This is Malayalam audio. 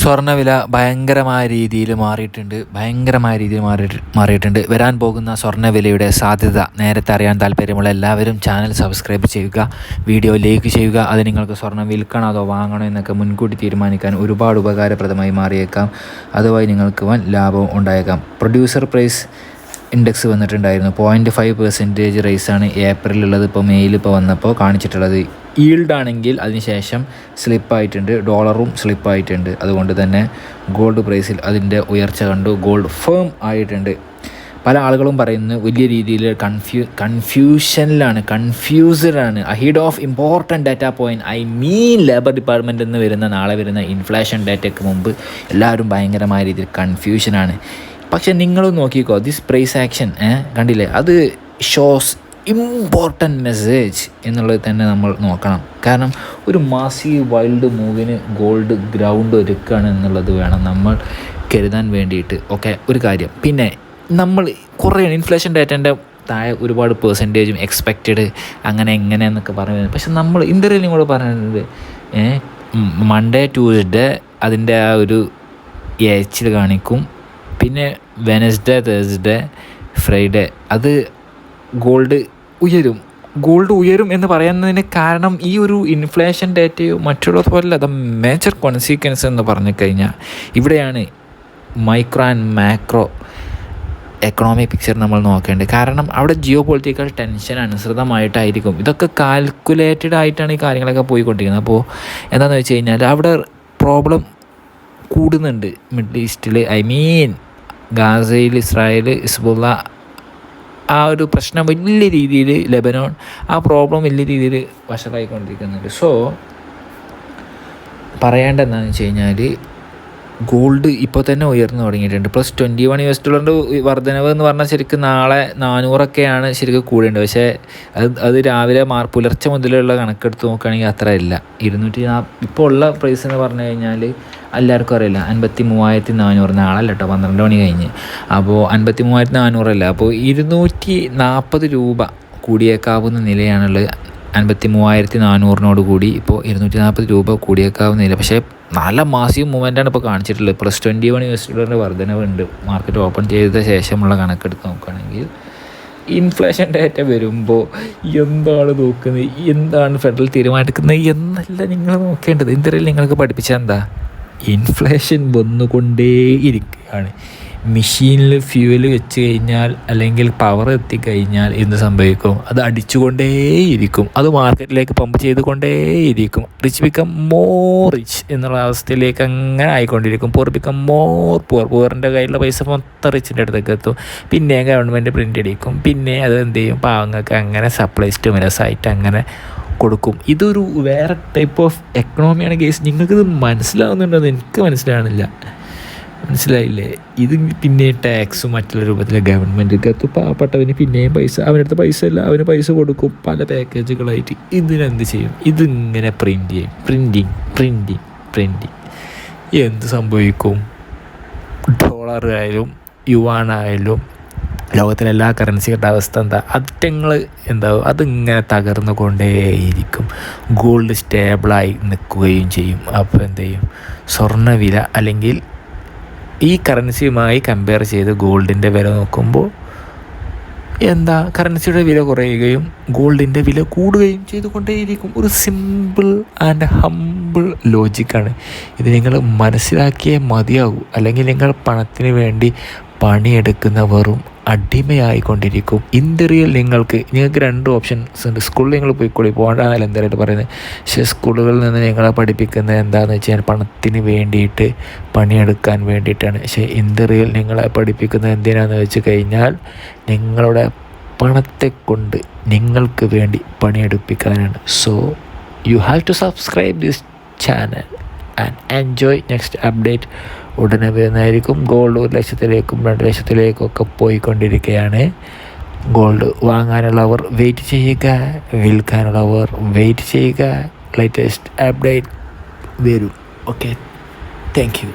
സ്വർണവില ഭയങ്കരമായ രീതിയിൽ മാറിയിട്ടുണ്ട്. ഭയങ്കരമായ രീതിയിൽ മാറി മാറിയിട്ടുണ്ട്. വരാൻ പോകുന്ന സ്വർണവിലയുടെ സാധ്യത നേരത്തെ അറിയാൻ താല്പര്യമുള്ള എല്ലാവരും ചാനൽ സബ്സ്ക്രൈബ് ചെയ്യുക വീഡിയോ ലൈക്ക് ചെയ്യുക. അത് നിങ്ങൾക്ക് സ്വർണം വിൽക്കണോ അതോ വാങ്ങണോ എന്നൊക്കെ മുൻകൂട്ടി തീരുമാനിക്കാൻ ഒരുപാട് ഉപകാരപ്രദമായി മാറിയേക്കാം. അതുവഴി നിങ്ങൾക്ക് വൻ ലാഭം ഉണ്ടായേക്കാം. പ്രൊഡ്യൂസർ പ്രൈസ് ഇൻഡെക്സ് വന്നിട്ടുണ്ടായിരുന്നു. പോയിന്റ് ഫൈവ് പെർസെന്റേജ് റേസാണ് ഏപ്രിലുള്ളത് ഇപ്പോൾ മെയ്യിൽ ഇപ്പോൾ വന്നപ്പോൾ കാണിച്ചിട്ടുള്ളത്. ഈൽഡ് ആണെങ്കിൽ അതിനുശേഷം സ്ലിപ്പായിട്ടുണ്ട് ഡോളറും സ്ലിപ്പായിട്ടുണ്ട് അതുകൊണ്ട് തന്നെ ഗോൾഡ് പ്രൈസിൽ അതിന്റെ ഉയർച്ച കണ്ടു. ഗോൾഡ് ഫേം ആയിട്ടുണ്ട്. പല ആളുകളും പറയുന്നു വലിയ രീതിയിൽ കൺഫ്യൂ കൺഫ്യൂഷനിലാണ് കൺഫ്യൂസ്ഡാണ് ahead of important data point I mean labour ഡിപ്പാർട്ട്മെന്റിൽ നിന്ന് വരുന്ന നാളെ വരുന്ന ഇൻഫ്ലേഷൻ ഡാറ്റയ്ക്ക് മുമ്പ് എല്ലാവരും ഭയങ്കരമായ രീതിയിൽ കൺഫ്യൂഷനാണ് പക്ഷെ നിങ്ങൾ നോക്കിക്കോ ദിസ് പ്രൈസ് ആക്ഷൻ കണ്ടില്ലേ? അത് ഷോസ് ഇമ്പോർട്ടന്റ് മെസ്സേജ് എന്നുള്ളത് തന്നെ നമ്മൾ നോക്കണം. കാരണം ഒരു മാസീവ് വൈൽഡ് മൂവിന് ഗോൾഡ് ഗ്രൗണ്ട് ഒരുക്കുകയാണ് എന്നുള്ളത് വേണം നമ്മൾ കരുതാൻ വേണ്ടിയിട്ട്. ഓക്കെ ഒരു കാര്യം. പിന്നെ നമ്മൾ കുറേ ഇൻഫ്ലേഷൻ ഡേറ്റന്റെ താഴെ ഒരുപാട് പേഴ്സന്റേജും എക്സ്പെക്റ്റഡ് അങ്ങനെ എങ്ങനെ എന്നൊക്കെ പറയുന്നത്. പക്ഷെ നമ്മൾ ഇന്റർവ്യൂവിലും കൂടെ പറയുന്നത് മൺഡേ ട്യൂസ്ഡേ അതിന്റെ ആ ഒരു എച്ചിൽ കാണിക്കും. പിന്നെ വെനസ്ഡേ തേഴ്സ്ഡേ ഫ്രൈഡേ അത് ഗോൾഡ് ഉയരും. ഗോൾഡ് ഉയരും എന്ന് പറയുന്നതിന് കാരണം ഈ ഒരു ഇൻഫ്ലേഷൻ ഡേറ്റയോ മറ്റുള്ളത് പോലെ അത് മേജർ കോൺസിക്വൻസ് എന്ന് പറഞ്ഞു കഴിഞ്ഞാൽ ഇവിടെയാണ് micro and macro economic picture നമ്മൾ നോക്കേണ്ടത്. കാരണം അവിടെ ജിയോ പൊളിറ്റിക്കൽ ടെൻഷൻ അനുസൃതമായിട്ടായിരിക്കും. ഇതൊക്കെ കാൽക്കുലേറ്റഡ് ആയിട്ടാണ് ഈ കാര്യങ്ങളൊക്കെ പോയിക്കൊണ്ടിരിക്കുന്നത്. അപ്പോൾ എന്താണെന്ന് വെച്ച് കഴിഞ്ഞാൽ അവിടെ പ്രോബ്ലം കൂടുന്നുണ്ട്. മിഡിൽ ഈസ്റ്റിൽ ഐ മീൻ ഗാസയിൽ ഇസ്രായേൽ ഇസ്ബുള്ള ആ ഒരു പ്രശ്നം വലിയ രീതിയിൽ ലെബനോൺ ആ പ്രോബ്ലം വലിയ രീതിയിൽ വഷളായിക്കൊണ്ടിരിക്കുന്നുണ്ട്. സോ പറയേണ്ട എന്താണെന്ന് വെച്ച് കഴിഞ്ഞാൽ ഗോൾഡ് ഇപ്പോൾ തന്നെ ഉയർന്നു തുടങ്ങിയിട്ടുണ്ട്. Plus twenty one U S ഡോളറിന്റെ വർധനവ് എന്ന് പറഞ്ഞാൽ ശരിക്കും നാളെ നാനൂറൊക്കെയാണ് ശരിക്കും കൂടേണ്ടത് പക്ഷേ അത് അത് രാവിലെ മാർ പുലർച്ചെ മുതലുള്ള കണക്കെടുത്ത് നോക്കുകയാണെങ്കിൽ അത്ര ഇല്ല. ഇരുന്നൂറ്റി ഇപ്പോൾ ഉള്ള പ്രൈസ് എന്ന് പറഞ്ഞു കഴിഞ്ഞാൽ എല്ലാവർക്കും അറിയില്ല. അൻപത്തി മൂവായിരത്തി നാനൂറ് നാളല്ല കേട്ടോ പന്ത്രണ്ട് മണി കഴിഞ്ഞ്. അപ്പോൾ അൻപത്തി മൂവായിരത്തി നാനൂറല്ല അപ്പോൾ ഇരുന്നൂറ്റി നാൽപ്പത് രൂപ കൂടിയേക്കാവുന്ന നിലയാണുള്ളത്. അൻപത്തി മൂവായിരത്തി നാനൂറിനോട് കൂടി ഇപ്പോൾ ഇരുന്നൂറ്റി നാൽപ്പത് രൂപ കൂടിയേക്കാവുന്ന നില. പക്ഷേ നല്ല മാസീവ് മൂവ്മെന്റാണ് ഇപ്പോൾ കാണിച്ചിട്ടുള്ളത്. Plus twenty one U S ഡോളറിന്റെ വർധനവുണ്ട് മാർക്കറ്റ് ഓപ്പൺ ചെയ്ത ശേഷമുള്ള കണക്കെടുത്ത് നോക്കുകയാണെങ്കിൽ ഇൻഫ്ലേഷൻ ഡേറ്റ വരുമ്പോൾ എന്താണ് നോക്കുന്നത്? എന്താണ് ഫെഡറൽ തീരുമാനം എടുക്കുന്നത്? എന്നല്ല നിങ്ങൾ നോക്കേണ്ടത്. ഇന്ത്യയിൽ നിങ്ങൾക്ക് പഠിപ്പിച്ചാൽ എന്താ? ഇൻഫ്ലേഷൻ വന്നുകൊണ്ടേ ഇരിക്കുകയാണ് മെഷീനിൽ ഫ്യൂവൽ വെച്ച് കഴിഞ്ഞാൽ അല്ലെങ്കിൽ പവർ എത്തിക്കഴിഞ്ഞാൽ എന്ത് സംഭവിക്കും? അത് അടിച്ചുകൊണ്ടേയിരിക്കും. അത് മാർക്കറ്റിലേക്ക് പമ്പ് ചെയ്തുകൊണ്ടേയിരിക്കും. റിച്ച് ബിക്കം മോർ റിച്ച് എന്നുള്ള അവസ്ഥയിലേക്ക് അങ്ങനെ ആയിക്കൊണ്ടിരിക്കും. പോർ ബിക്കം മോർ പോർ പോറിന്റെ കയ്യിലുള്ള പൈസ മൊത്തം റിച്ചിന്റെ അടുത്തേക്ക് എത്തും. പിന്നെ ഗവൺമെന്റ് പ്രിന്റ് അടിക്കും. പിന്നെ അത് എന്ത് ചെയ്യും? പാവങ്ങൾക്ക് അങ്ങനെ സപ്ലൈസ് ടു മിനസ് ആയിട്ട് അങ്ങനെ കൊടുക്കും. ഇതൊരു വേറെ ടൈപ്പ് ഓഫ് എക്കണോമിയാണ് കേസ് നിങ്ങൾക്കിത് മനസ്സിലാവുന്നുണ്ടെന്ന് എനിക്ക് മനസ്സിലാവുന്നില്ല മനസ്സിലായില്ലേ? ഇത് പിന്നെ ടാക്സും മറ്റുള്ള രൂപത്തിൽ ഗവൺമെന്റ് കത്ത് പാവപ്പെട്ടവന് പിന്നെയും പൈസ അവനടുത്ത് പൈസ ഇല്ല അവന് പൈസ കൊടുക്കും. പല പാക്കേജുകളായിട്ട് ഇതിനെന്ത് ചെയ്യും? ഇതിങ്ങനെ പ്രിന്റ് ചെയ്യും. പ്രിന്റിങ് പ്രിന്റിങ് പ്രിന്റിങ് എന്ത് സംഭവിക്കും? ഡോളറായാലും യുവാനായാലും ലോകത്തിലെ എല്ലാ കറൻസികളുടെ അവസ്ഥ എന്താ? അറ്റങ്ങൾ എന്താവും? അതിങ്ങനെ തകർന്നു കൊണ്ടേയിരിക്കും. ഗോൾഡ് സ്റ്റേബിളായി നിൽക്കുകയും ചെയ്യും. അപ്പോൾ എന്ത് ചെയ്യും? സ്വർണവില അല്ലെങ്കിൽ ഈ കറൻസിയുമായി കമ്പയർ ചെയ്ത് ഗോൾഡിന്റെ വില നോക്കുമ്പോൾ എന്താ? കറൻസിയുടെ വില കുറയുകയും ഗോൾഡിന്റെ വില കൂടുകയും ചെയ്തുകൊണ്ടേയിരിക്കും. ഒരു സിമ്പിൾ ആൻഡ് ഹമ്പിൾ ലോജിക്കാണ് ഇത് നിങ്ങൾ മനസ്സിലാക്കിയേ മതിയാകൂ അല്ലെങ്കിൽ നിങ്ങൾ പണത്തിന് വേണ്ടി പണിയെടുക്കുന്ന വെറും അടിമയായിക്കൊണ്ടിരിക്കും. ഇന്ത്യയിൽ നിങ്ങൾക്ക് നിങ്ങൾക്ക് രണ്ട് ഓപ്ഷൻസ് ഉണ്ട്. സ്കൂളിൽ നിങ്ങൾ പോയിക്കോളി. പോകേണ്ടതല്ല എന്തായാലും പറയുന്നത് പക്ഷേ സ്കൂളുകളിൽ നിന്ന് നിങ്ങളെ പഠിപ്പിക്കുന്നത് എന്താണെന്ന് വെച്ചാൽ പണത്തിന് വേണ്ടിയിട്ട് പണിയെടുക്കാൻ വേണ്ടിയിട്ടാണ്. പക്ഷേ ഇന്ത്യയിൽ നിങ്ങളെ പഠിപ്പിക്കുന്നത് എന്തിനാണെന്ന് വെച്ച് കഴിഞ്ഞാൽ നിങ്ങളുടെ പണത്തെ കൊണ്ട് നിങ്ങൾക്ക് വേണ്ടി പണിയെടുപ്പിക്കാനാണ്. So you have to subscribe this channel and enjoy next update ഉടനെ വരുന്നതായിരിക്കും ഗോൾഡ് ഒരു ലക്ഷത്തിലേക്കും രണ്ട് ലക്ഷത്തിലേക്കും ഒക്കെ പോയിക്കൊണ്ടിരിക്കുകയാണ്. ഗോൾഡ് വാങ്ങാനുള്ളവർ വെയിറ്റ് ചെയ്യുക വിൽക്കാനുള്ളവർ വെയിറ്റ് ചെയ്യുക. ലേറ്റസ്റ്റ് അപ്ഡേറ്റ് വരും. Okay thank you